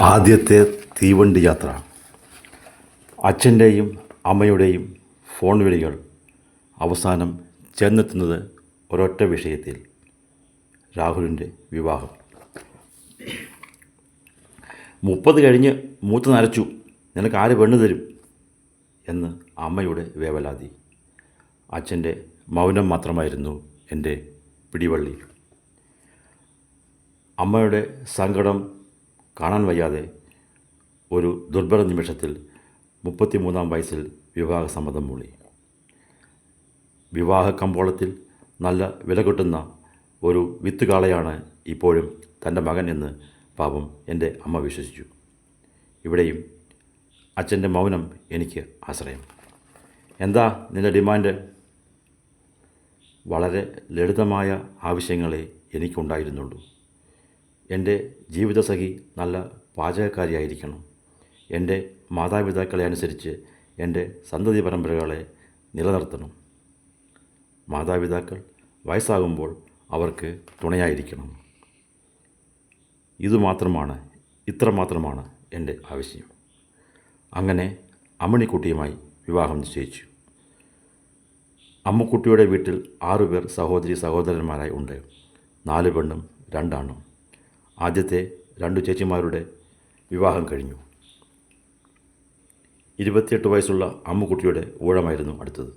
ആദ്യത്തെ തീവണ്ടി യാത്ര. അച്ഛന്റെയും അമ്മയുടെയും ഫോൺ വിളികൾ അവസാനം ചെന്നെത്തുന്നത് ഒരൊറ്റ വിഷയത്തിൽ. രാഹുലിന്റെ വിവാഹം. മുപ്പത് കഴിഞ്ഞ് മൂത്ത് നരച്ചു നിനക്ക് ആര് പെണ്ണ് തരും? എന്ന് അമ്മയുടെ വേവലാതി. അച്ഛന്റെ മൗനം മാത്രമായിരുന്നു എന്റെ പിടിവള്ളി. അമ്മയുടെ സങ്കടം കാണാൻ വയ്യാതെ ഒരു ദുർബല നിമിഷത്തിൽ മുപ്പത്തിമൂന്നാം വയസ്സിൽ വിവാഹ സമ്മതം മൂളി. വിവാഹ കമ്പോളത്തിൽ നല്ല വില കിട്ടുന്ന ഒരു വിത്ത് കാളയാണ് ഇപ്പോഴും തന്റെ മകൻ എന്ന് പാപം എന്റെ അമ്മ വിശ്വസിച്ചു. ഇവിടെയും അച്ഛന്റെ മൗനം എനിക്ക് ആശ്രയം. എന്താ നിന്റെ ഡിമാൻഡ്? വളരെ ലളിതമായ ആവശ്യങ്ങളെ എനിക്കുണ്ടായിരുന്നുള്ളൂ. എന്റെ ജീവിതസഖി നല്ല പാചകക്കാരിയായിരിക്കണം. എന്റെ മാതാപിതാക്കളെ അനുസരിച്ച് എന്റെ സന്തതി പരമ്പരകളെ നിലനിർത്തണം. മാതാപിതാക്കൾ വയസ്സാകുമ്പോൾ അവർക്ക് തുണയായിരിക്കണം. ഇതുമാത്രമാണ് ഇത്രമാത്രമാണ് എന്റെ ആവശ്യം. അങ്ങനെ അമ്മണിക്കുട്ടിയുമായി വിവാഹം നിശ്ചയിച്ചു. അമ്മുക്കുട്ടിയുടെ വീട്ടിൽ ആറുപേർ സഹോദരി സഹോദരന്മാരായി ഉണ്ട്. നാല് പെണ്ണും രണ്ടാണും. ആദ്യത്തെ രണ്ടു ചേച്ചിമാരുടെ വിവാഹം കഴിഞ്ഞു. ഇരുപത്തിയെട്ട് വയസ്സുള്ള അമ്മുക്കുട്ടിയുടെ ഊഴമായിരുന്നു അടുത്തത്.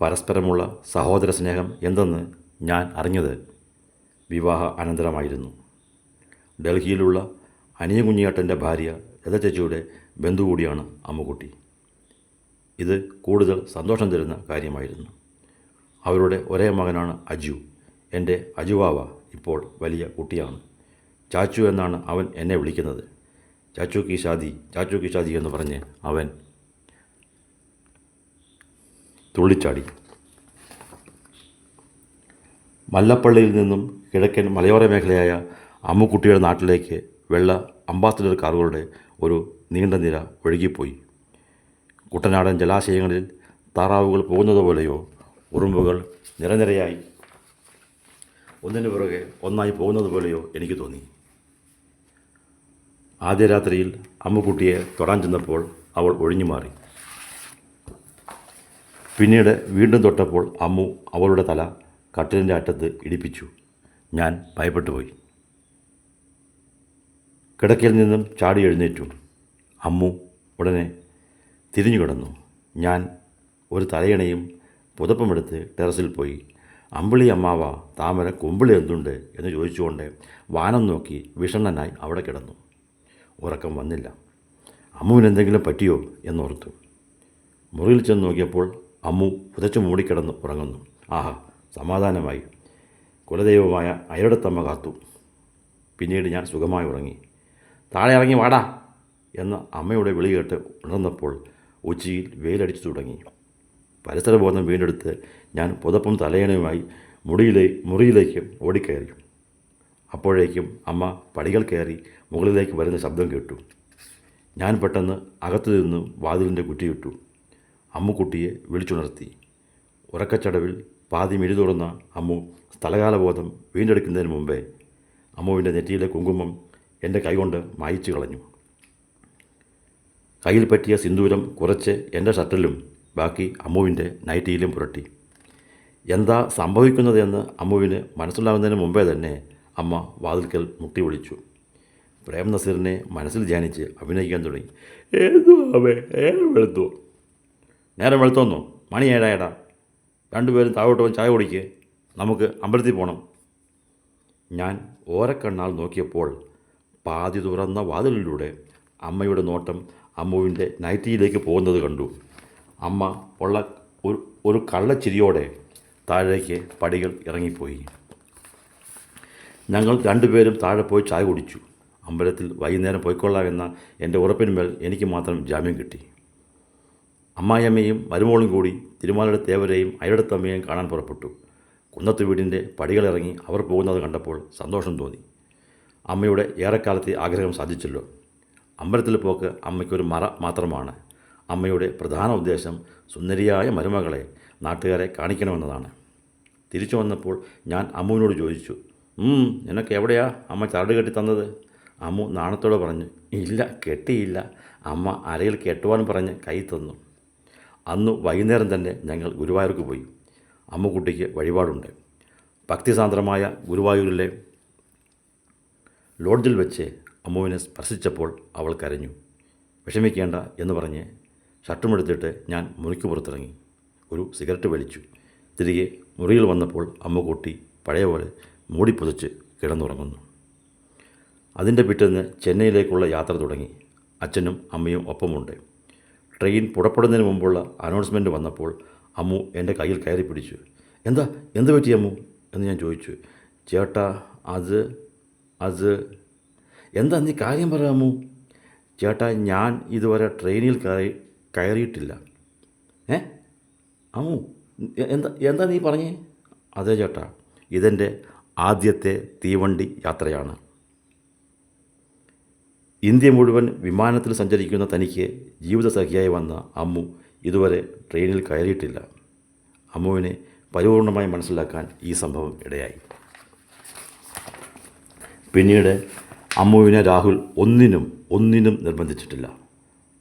പരസ്പരമുള്ള സഹോദര സ്നേഹം എന്തെന്ന് ഞാൻ അറിഞ്ഞത് വിവാഹ അനന്തരമായിരുന്നു. ഡൽഹിയിലുള്ള അനിയ കുഞ്ഞിയേട്ടന്റെ ഭാര്യ ലത ചേച്ചിയുടെ ബന്ധു കൂടിയാണ് അമ്മുക്കുട്ടി. ഇത് കൂടുതൽ സന്തോഷം തരുന്ന കാര്യമായിരുന്നു. അവരുടെ ഒരേ മകനാണ് അജു. എന്റെ അജുവാവ ഇപ്പോൾ വലിയ കുട്ടിയാണ്. ചാച്ചു എന്നാണ് അവൻ എന്നെ വിളിക്കുന്നത്. ചാച്ചു കി ഷാദി ചാച്ചു കി ഷാദി എന്ന് പറഞ്ഞ് അവൻ തുള്ളിച്ചാടി. മല്ലപ്പള്ളിയിൽ നിന്നും കിഴക്കൻ മലയോര മേഖലയായ അമ്മുക്കുട്ടിയുടെ നാട്ടിലേക്ക് വെള്ള അംബാസഡർ കാറുകളുടെ ഒരു നീണ്ട നിര ഒഴുകിപ്പോയി. കുട്ടനാടൻ ജലാശയങ്ങളിൽ താറാവുകൾ പോകുന്നത് പോലെയോ ഉറുമ്പുകൾ നിരനിരയായി ഒന്നിനു പുറകെ ഒന്നായി പോകുന്നത് പോലെയോ എനിക്ക് തോന്നി. ആദ്യ രാത്രിയിൽ അമ്മുക്കുട്ടിയെ തൊടാൻ ചെന്നപ്പോൾ അവൾ ഒഴിഞ്ഞു മാറി. പിന്നീട് വീണ്ടും തൊട്ടപ്പോൾ അമ്മു അവളുടെ തല കട്ടിലിന്റെ അറ്റത്ത് ഇടിപ്പിച്ചു. ഞാൻ ഭയപ്പെട്ടുപോയി കിടക്കയിൽ നിന്നും ചാടി എഴുന്നേറ്റു. അമ്മു ഉടനെ തിരിഞ്ഞു കിടന്നു. ഞാൻ ഒരു തലയണയും പുതപ്പുമെടുത്ത് ടെറസിൽ പോയി. അമ്പിളി അമ്മാവ താമര കുമ്പിളി എന്തുണ്ട് എന്ന് ചോദിച്ചുകൊണ്ട് വാനം നോക്കി വിഷണ്ണനായി അവിടെ കിടന്നു. ഉറക്കം വന്നില്ല. അമ്മുവിന് എന്തെങ്കിലും പറ്റിയോ എന്നോർത്തു. മുറിയിൽ ചെന്ന് നോക്കിയപ്പോൾ അമ്മു പുതച്ചു മൂടിക്കിടന്ന് ഉറങ്ങുന്നു. ആഹാ സമാധാനമായി. കുലദൈവമായ അയടത്തമ്മ കാത്തു. പിന്നീട് ഞാൻ സുഖമായി ഉറങ്ങി. താഴെ ഇറങ്ങി വാടാ എന്ന് അമ്മയുടെ വിളി കേട്ട് ഉണർന്നപ്പോൾ ഉച്ചയിൽ വെയിലടിച്ചു തുടങ്ങി. പരിസരബോധം വീണ്ടെടുത്ത് ഞാൻ പുതപ്പും തലയണയുമായി മുടിയിലെ മുറിയിലേക്ക് ഓടിക്കയറി. അപ്പോഴേക്കും അമ്മ പടികൾ കയറി മുകളിലേക്ക് വരുന്ന ശബ്ദം കേട്ടു. ഞാൻ പെട്ടെന്ന് അകത്തു നിന്ന് വാതിലിന്റെ കുറ്റിയിട്ടു അമ്മുക്കുട്ടിയെ വിളിച്ചുണർത്തി. ഉറക്കച്ചടവിൽ പാതി മിഴി തുറന്ന അമ്മു സ്ഥലകാലബോധം വീണ്ടെടുക്കുന്നതിന് മുമ്പേ അമ്മുവിന്റെ നെറ്റിയിലെ കുങ്കുമം എന്റെ കൈകൊണ്ട് മായിച്ചു കളഞ്ഞു. കയ്യിൽ പറ്റിയ സിന്ദൂരം കുറച്ച് എന്റെ ഷർട്ടിലും ബാക്കി അമ്മുവിന്റെ നൈറ്റിയിലും പുരട്ടി. എന്താ സംഭവിക്കുന്നതെന്ന് അമ്മുവിന് മനസ്സിലാകുന്നതിന് മുമ്പേ തന്നെ അമ്മ വാതിൽക്കൽ മുട്ടി വിളിച്ചു. പ്രേം നസീറിനെ മനസ്സിൽ ധ്യാനിച്ച് അഭിനയിക്കാൻ തുടങ്ങി. വെളുത്തു? നേരം വെളുത്തോന്നോ? മണി ഏടാ രണ്ടുപേരും താഴോട്ട് പോയി ചായ കുടിക്ക്. നമുക്ക് അമ്പലത്തിൽ പോകണം ഞാൻ ഓരക്കണ്ണാൽ നോക്കിയപ്പോൾ പാതി തുറന്ന വാതിലിലൂടെ അമ്മയുടെ നോട്ടം അമ്മുവിന്റെ നൈറ്റിയിലേക്ക് പോകുന്നത് കണ്ടു. അമ്മ ഉള്ള ഒരു ഒരു കള്ളച്ചിരിയോടെ താഴേക്ക് പടികൾ ഇറങ്ങിപ്പോയി. ഞങ്ങൾ രണ്ടുപേരും താഴെ പോയി ചായ കുടിച്ചു. അമ്പലത്തിൽ വൈകുന്നേരം പോയിക്കൊള്ളാമെന്ന എന്റെ ഉറപ്പിന്മേൽ എനിക്ക് മാത്രം ജാമ്യം കിട്ടി. അമ്മായിയമ്മയും മരുമോളും കൂടി തിരുമാലയുടെ തേവരെയും അയടത്തമ്മയെയും കാണാൻ പുറപ്പെട്ടു. കുന്നത്ത് വീടിന്റെ പടികളിറങ്ങി അവർ പോകുന്നത് കണ്ടപ്പോൾ സന്തോഷം തോന്നി. അമ്മയുടെ ഏറെക്കാലത്തെ ആഗ്രഹം സാധിച്ചല്ലോ. അമ്പലത്തിൽ പോക്ക് അമ്മയ്ക്കൊരു മറ മാത്രമാണ്. അമ്മയുടെ പ്രധാന ഉദ്ദേശം സുന്ദരിയായ മരുമകളെ നാട്ടുകാരെ കാണിക്കണമെന്നതാണ്. തിരിച്ചു വന്നപ്പോൾ ഞാൻ അമ്മുവിനോട് ചോദിച്ചു "ഉം, നിനക്ക് എവിടെയാ അമ്മ ചരട് കെട്ടി തന്നത്? അമ്മു നാണത്തോടെ പറഞ്ഞു ഇല്ല കെട്ടിയില്ല. അമ്മ അരയിൽ കെട്ടുവാൻ പറഞ്ഞ് കൈ തന്നു. അന്ന് വൈകുന്നേരം തന്നെ ഞങ്ങൾ ഗുരുവായൂർക്ക് പോയി. അമ്മുക്കുട്ടിക്ക് വഴിപാടുണ്ട്. ഭക്തിസാന്ദ്രമായ ഗുരുവായൂരിലെ ലോഡ്ജിൽ വെച്ച് അമ്മുവിനെ സ്പർശിച്ചപ്പോൾ അവൾ കരഞ്ഞു. വിഷമിക്കേണ്ട എന്ന് പറഞ്ഞ് ഷർട്ടുമെടുത്തിട്ട് ഞാൻ മുറിക്ക് പുറത്തിറങ്ങി. ഒരു സിഗരറ്റ് വലിച്ചു. തിരികെ മുറിയിൽ വന്നപ്പോൾ അമ്മ കൂട്ടി പഴയ പോലെ മൂടിപ്പൊതിച്ച് പുതച്ച് കിടന്നുറങ്ങുന്നു. അതിന്റെ പിറ്റേന്ന് ചെന്നൈയിലേക്കുള്ള യാത്ര തുടങ്ങി. അച്ഛനും അമ്മയും ഒപ്പമുണ്ട്. ട്രെയിൻ പുറപ്പെടുന്നതിന് മുമ്പുള്ള അനൗൺസ്മെന്റ് വന്നപ്പോൾ അമ്മു എന്റെ കയ്യിൽ കയറി പിടിച്ചു. എന്താ? എന്ത് പറ്റി അമ്മു? എന്ന് ഞാൻ ചോദിച്ചു. ചേട്ടാ അത് അത് എന്താ നീ കാര്യം പറയാമോ ചേട്ടാ ഞാൻ ഇതുവരെ ട്രെയിനിൽ കയറി കയറിയിട്ടില്ല. ഏ? അമ്മു എന്താ എന്താ നീ പറഞ്ഞേ? അതെ ചേട്ടാ ഇതെന്റെ ആദ്യത്തെ തീവണ്ടി യാത്രയാണ്. ഇന്ത്യ മുഴുവൻ വിമാനത്തിൽ സഞ്ചരിക്കുന്ന തനിക്ക് ജീവിതസഖിയായി വന്ന അമ്മു ഇതുവരെ ട്രെയിനിൽ കയറിയിട്ടില്ല. അമ്മുവിനെ പരിപൂർണമായി മനസ്സിലാക്കാൻ ഈ സംഭവം ഇടയായി. പിന്നീട് അമ്മുവിനെ രാഹുൽ ഒന്നിനും ഒന്നിനും നിർബന്ധിച്ചിട്ടില്ല.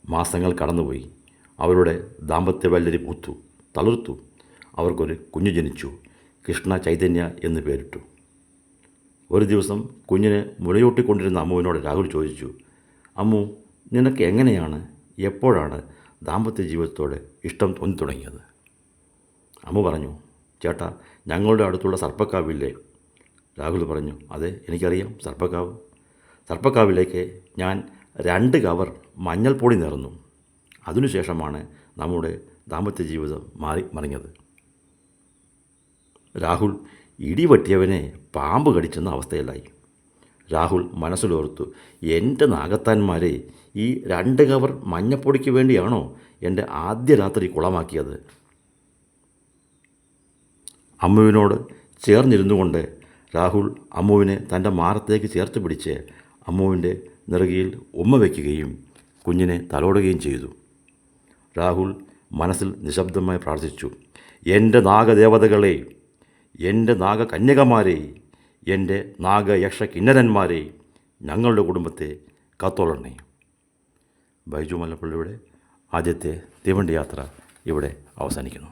മാസങ്ങൾ കടന്നുപോയി. അവരുടെ ദാമ്പത്യ വല്ലരി പൂത്തു തളിർത്തു. അവർക്കൊരു കുഞ്ഞു ജനിച്ചു കൃഷ്ണ ചൈതന്യ എന്ന് പേരിട്ടു. ഒരു ദിവസം കുഞ്ഞിനെ മുലയൂട്ടിക്കൊണ്ടിരുന്ന അമ്മുവിനോട് രാഹുൽ ചോദിച്ചു അമ്മു നിനക്ക് എങ്ങനെയാണ് എപ്പോഴാണ് ദാമ്പത്യ ജീവിതത്തോടെ ഇഷ്ടം തോന്നി തുടങ്ങിയത് അമ്മു പറഞ്ഞു ചേട്ടാ ഞങ്ങളുടെ അടുത്തുള്ള സർപ്പക്കാവില്ലേ? രാഹുൽ പറഞ്ഞു അതെ എനിക്കറിയാം സർപ്പക്കാവ്. സർപ്പക്കാവിലേക്ക് ഞാൻ രണ്ട് കവർ മഞ്ഞൾപ്പൊടി നേർന്നു. അതിനുശേഷമാണ് നമ്മുടെ ദാമ്പത്യ ജീവിതം മാറി മറിഞ്ഞത്. രാഹുൽ ഇടിവെട്ടിയവനെ പാമ്പ് കടിച്ചെന്ന അവസ്ഥയിലായി. രാഹുൽ മനസ്സിലോർത്തു എന്റെ നാഗത്താന്മാരെ ഈ രണ്ട് കവർ മഞ്ഞപ്പൊടിക്ക് വേണ്ടിയാണോ എന്റെ ആദ്യ രാത്രി കുളമാക്കിയത്? അമ്മുവിനോട് ചേർന്നിരുന്നു കൊണ്ട് രാഹുൽ അമ്മുവിനെ തന്റെ മാറത്തേക്ക് ചേർത്ത് പിടിച്ച് അമ്മുവിന്റെ നെറുകയിൽ ഉമ്മ വയ്ക്കുകയും കുഞ്ഞിനെ തലോടുകയും ചെയ്തു. രാഹുൽ മനസ്സിൽ നിശബ്ദമായി പ്രാർത്ഥിച്ചു. എന്റെ നാഗദേവതകളെ എന്റെ നാഗകന്യകമാരെ എന്റെ നാഗയക്ഷ കിന്നരന്മാരെ ഞങ്ങളുടെ കുടുംബത്തെ കാത്തോളണേ ബൈജു മല്ലപ്പള്ളിയുടെ ആദ്യത്തെ തീവണ്ടി യാത്ര ഇവിടെ അവസാനിക്കുന്നു.